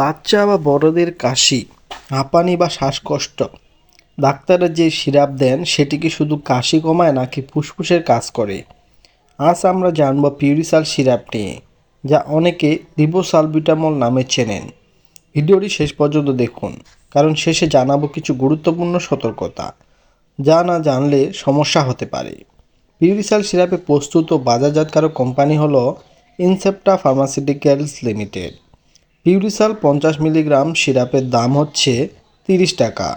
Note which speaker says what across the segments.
Speaker 1: বাচ্চা বা বড়দের কাশি, হাঁপানি বা শ্বাসকষ্ট। ডাক্তাররা যে সিরাপ দেন, সেটি কি শুধু কাশি কমায় নাকি ফুসফুসের কাজ করে? আজ আমরা জানব পিউরিসাল সিরাপ নিয়ে, যা অনেকে লিবোসালবিটামল নামে চেনেন। ভিডিওটি শেষ পর্যন্ত দেখুন, কারণ শেষে জানাব কিছু গুরুত্বপূর্ণ সতর্কতা, যা না জানলে সমস্যা হতে পারে। পিউরিসাল সিরাপে প্রস্তুত ও বাজারজাতকারক কোম্পানি হলো ইনসেপ্টা ফার্মাসিউটিক্যালস লিমিটেড। পিউরিসাল পঞ্চাশ মিলিগ্রাম সিরাপের দাম হচ্ছে তিরিশ টাকা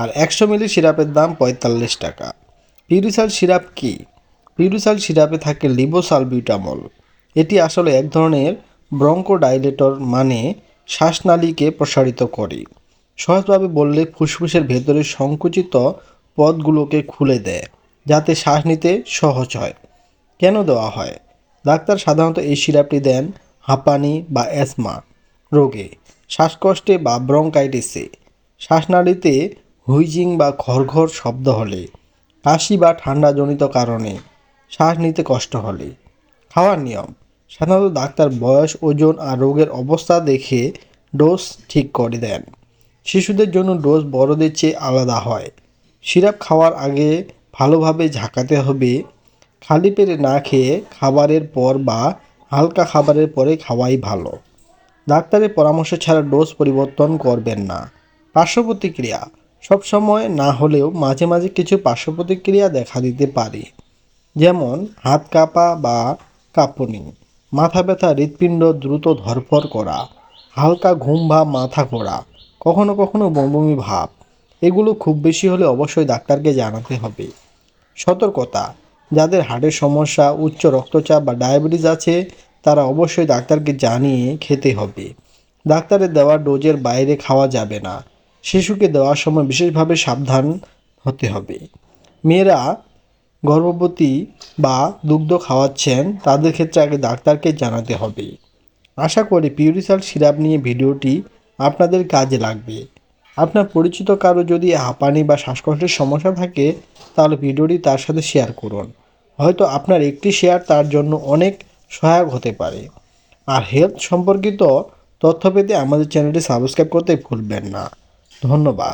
Speaker 1: আর একশো মিলি সিরাপের দাম পঁয়তাল্লিশ টাকা। পিউরিসাল সিরাপ কি? পিউরিসাল সিরাপে থাকে লিবোসালবিউটামল। এটি আসলে এক ধরনের ব্রঙ্কোডাইলেটর মানে শ্বাসনালীকে প্রসারিত করে। সহজভাবে বললে ফুসফুসের ভেতরে সংকুচিত পদগুলোকে খুলে দেয়, যাতে শ্বাস নিতে সহজ হয়। কেন দেওয়া হয়? ডাক্তার সাধারণত এই সিরাপটি দেন হাঁপানি বা অ্যাসমা। রোগে, শ্বাসকষ্টে বা ব্রঙ্কাইটিসে, শ্বাসনালীতে হুইজিং বা ঘরঘর শব্দ হলে, কাশি বা ঠান্ডাজনিত কারণে শ্বাস নিতে কষ্ট হলে। খাওয়ার নিয়ম, সাধারণত ডাক্তার বয়স, ওজন আর রোগের অবস্থা দেখে ডোজ ঠিক করে দেন। শিশুদের জন্য ডোজ বড়দের চেয়ে আলাদা হয়। সিরাপ খাওয়ার আগে ভালোভাবে ঝাঁকাতে হবে। খালি পেটে না খেয়ে খাবারের পর বা হালকা খাবারের পরে খাওয়াই ভালো। ডাক্তারের পরামর্শ ছাড়া ডোজ পরিবর্তন করবেন না। পার্শ্ব প্রতিক্রিয়া সবসময় না হলেও মাঝে মাঝে কিছু পার্শ্ব প্রতিক্রিয়া দেখা দিতে পারে। যেমন, হাত কাঁপা বা কাঁপুনি, মাথা ব্যথা, হৃৎপিণ্ড দ্রুত ধরফর করা, হালকা ঘুম বা মাথা ঘোরা, কখনো কখনো বমি ভাব। এগুলো খুব বেশি হলে অবশ্যই ডাক্তারকে জানাতে হবে। সতর্কতা। যাদের হার্টের সমস্যা, উচ্চ রক্তচাপ বা ডায়াবেটিস আছে তারা অবশ্যই ডাক্তারকে জানিয়ে খেতে হবে। ডাক্তারের দেওয়া ডোজের বাইরে খাওয়া যাবে না। শিশুকে দেওয়ার সময় বিশেষভাবে সাবধান হতে হবে। মেয়েরা গর্ভবতী বা দুগ্ধ খাওয়াচ্ছেন, তাদের ক্ষেত্রে আগে ডাক্তারকে জানাতে হবে। আশা করি পিউরিসাল সিরাপ নিয়ে ভিডিওটি আপনাদের কাজে লাগবে। আপনার পরিচিত কারও যদি হাঁপানি বা শ্বাসকষ্টের সমস্যা থাকে, তাহলে ভিডিওটি তার সাথে শেয়ার করুন। হয়তো আপনার একটি শেয়ার তার জন্য অনেক সহায়ক হতে পারে। আর হেলথ সম্পর্কিত তথ্য পেতে আমাদের চ্যানেলটি সাবস্ক্রাইব করতে ভুলবেন না। ধন্যবাদ।